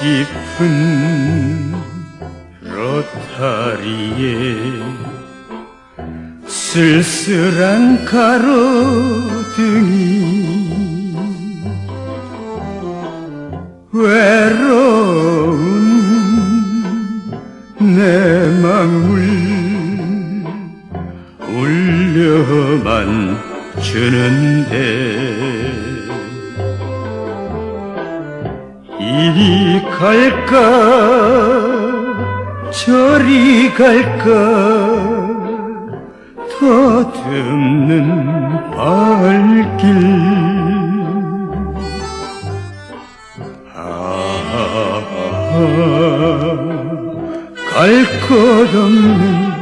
깊은 로타리에 쓸쓸한 가로등이 외로운 내 맘을 울려만 주는데 이리 갈까? 저리 갈까? 더듬는 발길. 갈것 없는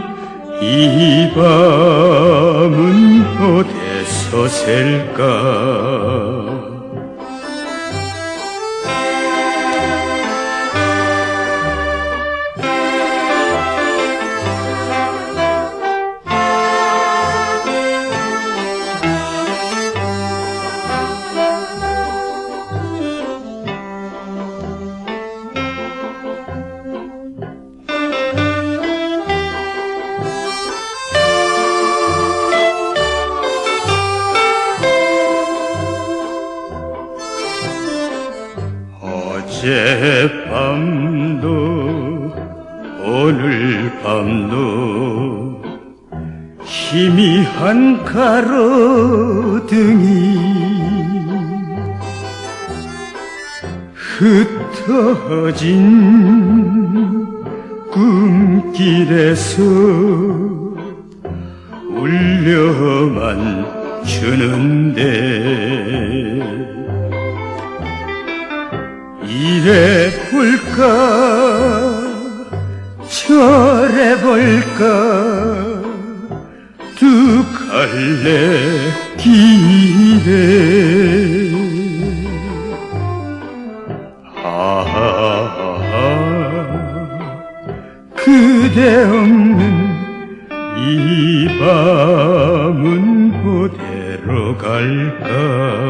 이 밤은 어디서 셀까 어젯밤도 오늘 밤도 희미한 가로등이 흩어진 꿈길에서 울려만 주는데 이래 볼까? 저래 볼까? 두 갈래 길에 아 그대 없는 이 밤은 그대로 갈까